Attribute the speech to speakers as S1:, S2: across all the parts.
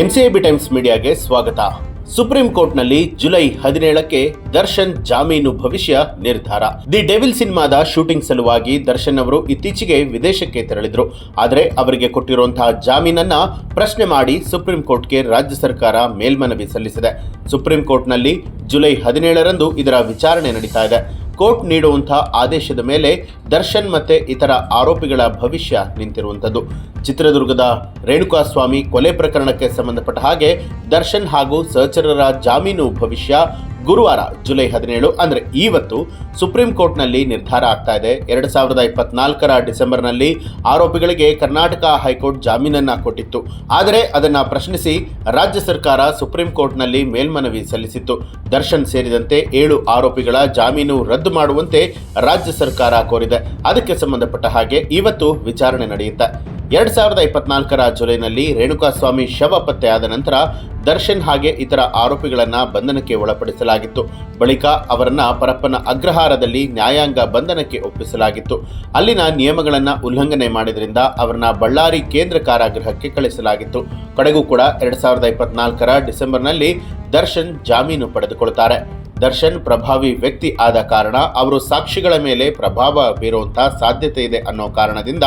S1: NCIB times ಮೀಡಿಯಾಗೆ ಸ್ವಾಗತ. Supreme ಕೋರ್ಟ್ನಲ್ಲಿ July ಹದಿನೇಳಕ್ಕೆ Darshan ಜಾಮೀನು ಭವಿಷ್ಯ ನಿರ್ಧಾರ. ದಿ ಡೆವಿಲ್ ಸಿನಿಮಾದ ಶೂಟಿಂಗ್ ಸಲುವಾಗಿ ದರ್ಶನ್ ಅವರು ಇತ್ತೀಚೆಗೆ ವಿದೇಶಕ್ಕೆ ತೆರಳಿದ್ರು. ಆದರೆ ಅವರಿಗೆ ಕೊಟ್ಟಿರುವಂತಹ ಜಾಮೀನನ್ನ ಪ್ರಶ್ನೆ ಮಾಡಿ ಸುಪ್ರೀಂ ಕೋರ್ಟ್ಗೆ ರಾಜ್ಯ ಸರ್ಕಾರ ಮೇಲ್ಮನವಿ ಸಲ್ಲಿಸಿದೆ. ಸುಪ್ರೀಂ ಕೋರ್ಟ್ನಲ್ಲಿ ಜುಲೈ ಹದಿನೇಳರಂದು ಇದರ ವಿಚಾರಣೆ ನಡೀತಾ ಇದೆ. ಕೋರ್ಟ್ ನೀಡುವಂತಹ ಆದೇಶದ ಮೇಲೆ ದರ್ಶನ್ ಮತ್ತೆ ಇತರ ಆರೋಪಿಗಳ ಭವಿಷ್ಯ ನಿಂತಿರುವಂಥದ್ದು. ಚಿತ್ರದುರ್ಗದ ರೇಣುಕಾಸ್ವಾಮಿ ಕೊಲೆ ಪ್ರಕರಣಕ್ಕೆ ಸಂಬಂಧಪಟ್ಟ ಹಾಗೆ ದರ್ಶನ್ ಹಾಗೂ ಸಹಚರರ ಜಾಮೀನು ಭವಿಷ್ಯ ಗುರುವಾರ ಜುಲೈ ಹದಿನೇಳು, ಅಂದರೆ ಇವತ್ತು ಸುಪ್ರೀಂ ಕೋರ್ಟ್ನಲ್ಲಿ ನಿರ್ಧಾರ ಆಗ್ತಾ ಇದೆ. ಎರಡು ಸಾವಿರದ ಇಪ್ಪತ್ನಾಲ್ಕರ ಡಿಸೆಂಬರ್ನಲ್ಲಿ ಆರೋಪಿಗಳಿಗೆ ಕರ್ನಾಟಕ ಹೈಕೋರ್ಟ್ ಜಾಮೀನನ್ನ ಕೊಟ್ಟಿತ್ತು. ಆದರೆ ಅದನ್ನು ಪ್ರಶ್ನಿಸಿ ರಾಜ್ಯ ಸರ್ಕಾರ ಸುಪ್ರೀಂ ಕೋರ್ಟ್ನಲ್ಲಿ ಮೇಲ್ಮನವಿ ಸಲ್ಲಿಸಿತ್ತು. ದರ್ಶನ್ ಸೇರಿದಂತೆ ಏಳು ಆರೋಪಿಗಳ ಜಾಮೀನು ರದ್ದು ಮಾಡುವಂತೆ ರಾಜ್ಯ ಸರ್ಕಾರ ಕೋರಿದೆ. ಅದಕ್ಕೆ ಸಂಬಂಧಪಟ್ಟ ಹಾಗೆ ಇವತ್ತು ವಿಚಾರಣೆ ನಡೆಯುತ್ತೆ. ಎರಡ್ ಸಾವಿರದ ಇಪ್ಪತ್ನಾಲ್ಕರ ಜುಲೈನಲ್ಲಿ ರೇಣುಕಾಸ್ವಾಮಿ ಶವ ಪತ್ತೆಯಾದ ನಂತರ ದರ್ಶನ್ ಹಾಗೆ ಇತರ ಆರೋಪಿಗಳನ್ನ ಬಂಧನಕ್ಕೆ ಒಳಪಡಿಸಲಾಗಿತ್ತು. ಬಳಿಕ ಅವರನ್ನ ಪರಪ್ಪನ ಅಗ್ರಹಾರದಲ್ಲಿ ನ್ಯಾಯಾಂಗ ಬಂಧನಕ್ಕೆ ಒಪ್ಪಿಸಲಾಗಿತ್ತು. ಅಲ್ಲಿನ ನಿಯಮಗಳನ್ನ ಉಲ್ಲಂಘನೆ ಮಾಡಿದ್ರಿಂದ ಅವರನ್ನ ಬಳ್ಳಾರಿ ಕೇಂದ್ರ ಕಾರಾಗೃಹಕ್ಕೆ ಕಳಿಸಲಾಗಿತ್ತು. ಕಡೆಗೂ ಕೂಡ ಎರಡ್ ಸಾವಿರದ ಇಪ್ಪತ್ನಾಲ್ಕರ ಡಿಸೆಂಬರ್ನಲ್ಲಿ ದರ್ಶನ್ ಜಾಮೀನು ಪಡೆದುಕೊಳ್ತಾರೆ. ದರ್ಶನ್ ಪ್ರಭಾವಿ ವ್ಯಕ್ತಿ ಆದ ಕಾರಣ ಅವರು ಸಾಕ್ಷಿಗಳ ಮೇಲೆ ಪ್ರಭಾವ ಬೀರುವಂತಹ ಸಾಧ್ಯತೆ ಇದೆ ಅನ್ನೋ ಕಾರಣದಿಂದ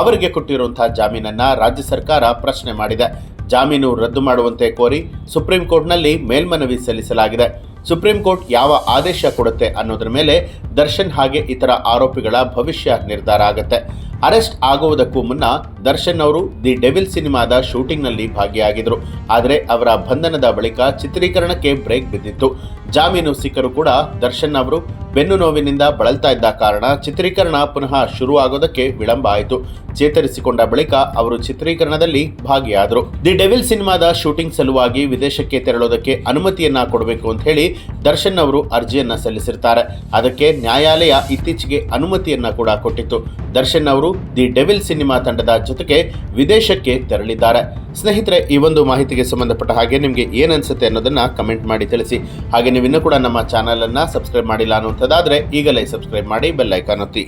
S1: ಅವರಿಗೆ ಕೊಟ್ಟಿರುವಂತಹ ಜಾಮೀನನ್ನ ರಾಜ್ಯ ಸರ್ಕಾರ ಪ್ರಶ್ನೆ ಮಾಡಿದೆ. ಜಾಮೀನು ರದ್ದು ಮಾಡುವಂತೆ ಕೋರಿ ಸುಪ್ರೀಂ ಕೋರ್ಟ್ನಲ್ಲಿ ಮೇಲ್ಮನವಿ ಸಲ್ಲಿಸಲಾಗಿದೆ. ಸುಪ್ರೀಂ ಕೋರ್ಟ್ ಯಾವ ಆದೇಶ ಕೊಡುತ್ತೆ ಅನ್ನೋದ್ರ ಮೇಲೆ ದರ್ಶನ್ ಹಾಗೆ ಇತರ ಆರೋಪಿಗಳ ಭವಿಷ್ಯ ನಿರ್ಧಾರ ಆಗುತ್ತೆ. ಅರೆಸ್ಟ್ ಆಗುವುದಕ್ಕೂ ಮುನ್ನ ದರ್ಶನ್ ಅವರು ದಿ ಡೆವಿಲ್ ಸಿನಿಮಾದ ಶೂಟಿಂಗ್ನಲ್ಲಿ ಭಾಗಿಯಾಗಿದ್ರು ಆದರೆ ಅವರ ಬಂಧನದ ಬಳಿಕ ಚಿತ್ರೀಕರಣಕ್ಕೆ ಬ್ರೇಕ್ ಬಿದ್ದಿತ್ತು. ಜಾಮೀನು ಸಿಕ್ಕರೂ ಕೂಡ ದರ್ಶನ್ ಅವರು ಬೆನ್ನು ನೋವಿನಿಂದ ಬಳಲ್ತಾ ಇದ್ದ ಕಾರಣ ಚಿತ್ರೀಕರಣ ಪುನಃ ಶುರು ಆಗೋದಕ್ಕೆ ವಿಳಂಬ ಆಯಿತು. ಚೇತರಿಸಿಕೊಂಡ ಬಳಿಕ ಅವರು ಚಿತ್ರೀಕರಣದಲ್ಲಿ ಭಾಗಿಯಾದರು. ದಿ ಡೆವಿಲ್ ಸಿನಿಮಾದ ಶೂಟಿಂಗ್ ಸಲುವಾಗಿ ವಿದೇಶಕ್ಕೆ ತೆರಳೋದಕ್ಕೆ ಅನುಮತಿಯನ್ನ ಕೊಡಬೇಕು ಅಂತ ಹೇಳಿ ದರ್ಶನ್ ಅವರು ಅರ್ಜಿಯನ್ನ ಸಲ್ಲಿಸಿರ್ತಾರೆ. ಅದಕ್ಕೆ ನ್ಯಾಯಾಲಯ ಇತ್ತೀಚೆಗೆ ಅನುಮತಿಯನ್ನ ಕೂಡ ಕೊಟ್ಟಿತ್ತು. ದರ್ಶನ್ ಅವರು ದಿ ಡೆವಿಲ್ ಸಿನಿಮಾ ತಂಡದ ಜೊತೆಗೆ ವಿದೇಶಕ್ಕೆ ತೆರಳಿದ್ದಾರೆ. ಸ್ನೇಹಿತರೆ, ಈ ಒಂದು ಮಾಹಿತಿಗೆ ಸಂಬಂಧಪಟ್ಟ ಹಾಗೆ ನಿಮಗೆ ಏನನ್ಸುತ್ತೆ ಅನ್ನೋದನ್ನ ಕಮೆಂಟ್ ಮಾಡಿ ತಿಳಿಸಿ. ಹಾಗೆ ನೀವು ಕೂಡ ನಮ್ಮ ಚಾನಲ್ ಅನ್ನ ಸಬ್ಸ್ಕ್ರೈಬ್ ಮಾಡಿಲ್ಲ ಅನ್ನುವಂಥದ್ದಾದ್ರೆ ಈಗಲೇ ಸಬ್ಸ್ಕ್ರೈಬ್ ಮಾಡಿ ಬೆಲ್ ಐಕಾನ್ ಒತ್ತಿ.